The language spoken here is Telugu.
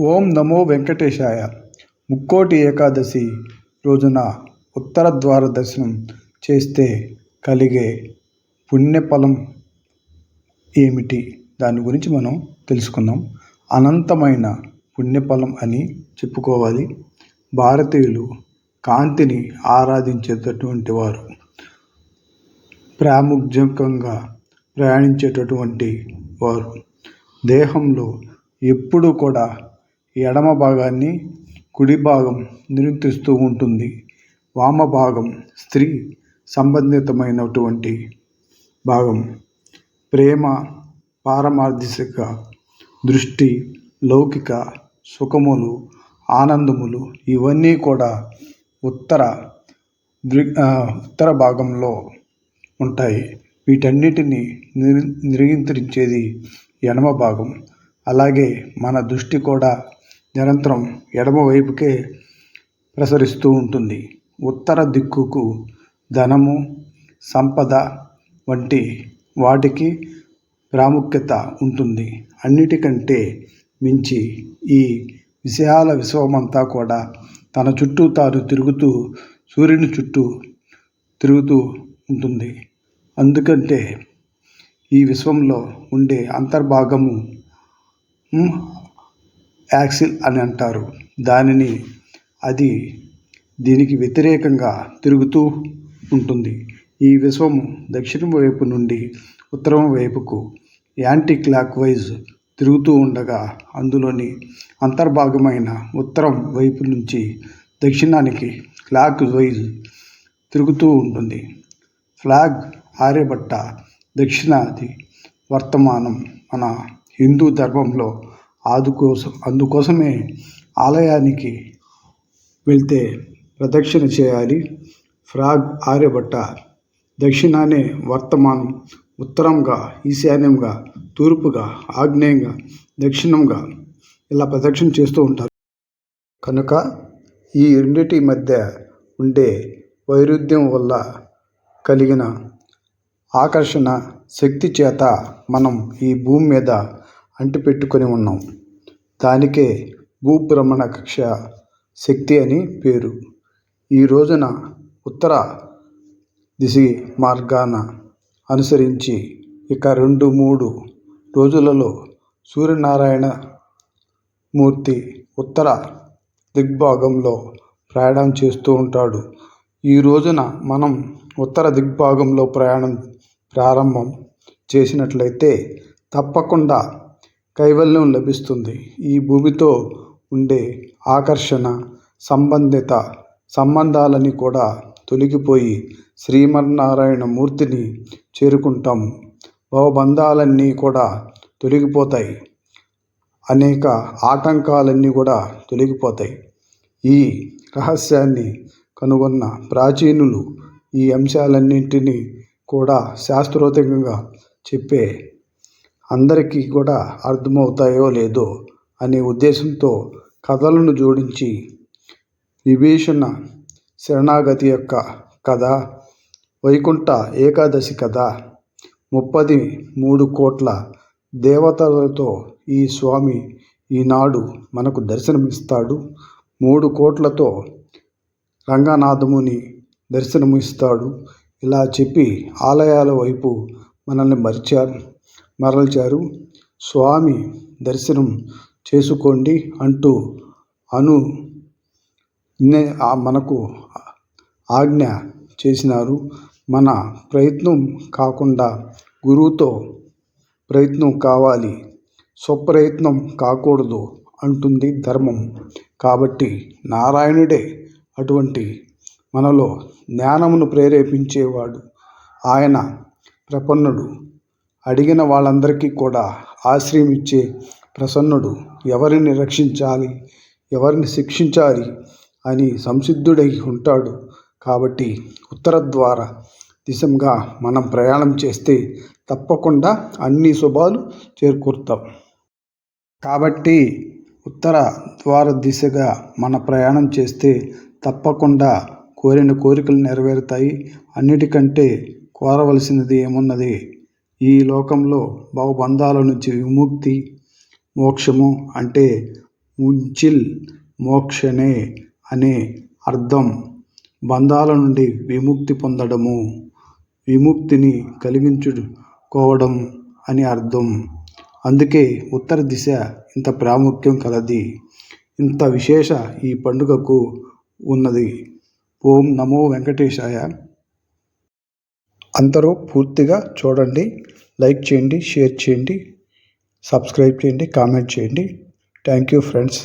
ఓం నమో వెంకటేశాయ. ముక్కోటి ఏకాదశి రోజున ఉత్తర ద్వార దర్శనం చేస్తే కలిగే పుణ్యఫలం ఏమిటి? దాని గురించి మనం తెలుసుకుందాం. అనంతమైన పుణ్యఫలం అని చెప్పుకోవాలి. భారతీయులు కాంతిని ఆరాధించేటటువంటి వారు ప్రాముఖ్యంగా ప్రయాణించేటటువంటి వారు. దేహంలో ఎప్పుడూ కూడా ఎడమ భాగాన్ని కుడి భాగం నియంత్రిస్తూ ఉంటుంది. వామ భాగం స్త్రీ సంబంధితమైనటువంటి భాగం. ప్రేమ పారమార్థిక దృష్టి లౌకిక సుఖములు ఆనందములు ఇవన్నీ కూడా ఉత్తర దృ ఉత్తర భాగంలో ఉంటాయి. వీటన్నిటిని నిర్ నియంత్రించేది ఎడమ భాగం. అలాగే మన దృష్టి కూడా నిరంతరం ఎడమవైపుకే ప్రసరిస్తూ ఉంటుంది. ఉత్తర దిక్కుకు ధనము సంపద వంటి వాటికి ప్రాముఖ్యత ఉంటుంది. అన్నిటికంటే మించి ఈ విషయాల విశ్వమంతా కూడా తన చుట్టూ తాను తిరుగుతూ సూర్యుని చుట్టూ తిరుగుతూ ఉంటుంది. అందుకంటే ఈ విశ్వంలో ఉండే అంతర్భాగము యాక్సిల్ అని అంటారు. దానిని అది దీనికి వ్యతిరేకంగా తిరుగుతూ ఉంటుంది. ఈ విశ్వము దక్షిణం వైపు నుండి ఉత్తరం వైపుకు యాంటీ క్లాక్ వైజ్ తిరుగుతూ ఉండగా అందులోని అంతర్భాగమైన ఉత్తరం వైపు నుంచి దక్షిణానికి క్లాక్ వైజ్ తిరుగుతూ ఉంటుంది. ఫ్లాగ్ ఆర్యభట్ట దక్షిణాది వర్తమానం మన హిందూ ధర్మంలో అందుకోసం అందుకోసమే ఆలయానికి వెళ్తే ప్రదక్షిణ చేయాలి. ఫ్రాగ్ ఆర్యభట్ట దక్షిణానే వర్తమానం ఉత్తరంగా ఈశాన్యంగా తూర్పుగా ఆగ్నేయంగా దక్షిణంగా ఇలా ప్రదక్షిణ చేస్తూ ఉంటారు. కనుక ఈ రెండిటి మధ్య ఉండే వైరుధ్యం వల్ల కలిగిన ఆకర్షణ శక్తి చేత మనం ఈ భూమి మీద అంటిపెట్టుకొని ఉన్నాం. దానికే భూభ్రమణ కక్ష శక్తి అని పేరు. ఈ రోజున ఉత్తర దిశ మార్గాన అనుసరించి ఇక రెండు మూడు రోజులలో సూర్యనారాయణ మూర్తి ఉత్తర దిగ్భాగంలో ప్రయాణం చేస్తూ ఉంటాడు. ఈ రోజున మనం ఉత్తర దిగ్భాగంలో ప్రయాణం ప్రారంభం చేసినట్లయితే తప్పకుండా కైవల్యం లభిస్తుంది. ఈ భూమితో ఉండే ఆకర్షణ సంబంధిత సంబంధాలని కూడా తొలగిపోయి శ్రీమన్నారాయణ మూర్తిని చేరుకుంటాము భవబంధాలన్నీ కూడా తొలగిపోతాయి. అనేక ఆటంకాలన్నీ కూడా తొలగిపోతాయి. ఈ రహస్యాన్ని కనుగొన్న ప్రాచీనులు ఈ అంశాలన్నింటినీ కూడా శాస్త్రోక్తంగా చెప్పే అందరికీ కూడా అర్థమవుతాయో లేదో అనే ఉద్దేశంతో కథలను జోడించి విభీషణ శరణాగతి యొక్క కథ వైకుంఠ ఏకాదశి కథ ముప్పది మూడు కోట్ల దేవతలతో ఈ స్వామి ఈనాడు మనకు దర్శనమిస్తాడు. మూడు కోట్లతో రంగనాథముని దర్శనమిస్తాడు. ఇలా చెప్పి ఆలయాల వైపు మనల్ని మరిచారు. మరల్చారు. స్వామి దర్శనం చేసుకోండి అంటూ అను మనకు ఆజ్ఞ చేసినారు. మన ప్రయత్నం కాకుండా గురువుతో ప్రయత్నం కావాలి. స్వప్రయత్నం కాకూడదు అంటుంది ధర్మం. కాబట్టి నారాయణుడే అటువంటి మనలో జ్ఞానమును ప్రేరేపించేవాడు. ఆయన ప్రపన్నుడు. అడిగిన వాళ్ళందరికీ కూడా ఆశ్రయం ఇచ్చే ప్రసన్నుడు ఎవరిని రక్షించాలి ఎవరిని శిక్షించాలి అని సంసిద్ధుడై ఉంటాడు. కాబట్టి ఉత్తర ద్వార దిశగా మనం ప్రయాణం చేస్తే తప్పకుండా అన్ని శుభాలు చేకూరుతాం. కాబట్టి ఉత్తర ద్వార దిశగా మన ప్రయాణం చేస్తే తప్పకుండా కోరిన కోరికలు నెరవేరుతాయి. అన్నిటికంటే కోరవలసినది ఏమున్నది? ఈ లోకంలో భవబంధాల నుంచి విముక్తి మోక్షము అంటే ఉంచిల్ మోక్షనే అనే అర్థం. బంధాల నుండి విముక్తి పొందడము విముక్తిని కలిగించుకోవడం అని అర్థం. అందుకే ఉత్తర దిశ ఇంత ప్రాముఖ్యం కలది. ఇంత విశేష ఈ పండుగకు ఉన్నది. ఓం నమో వెంకటేశాయ. అందరూ పూర్తిగా చూడండి లైక్ చేయండి షేర్ చేయండి సబ్స్క్రైబ్ చేయండి కామెంట్ చేయండి. Thank you friends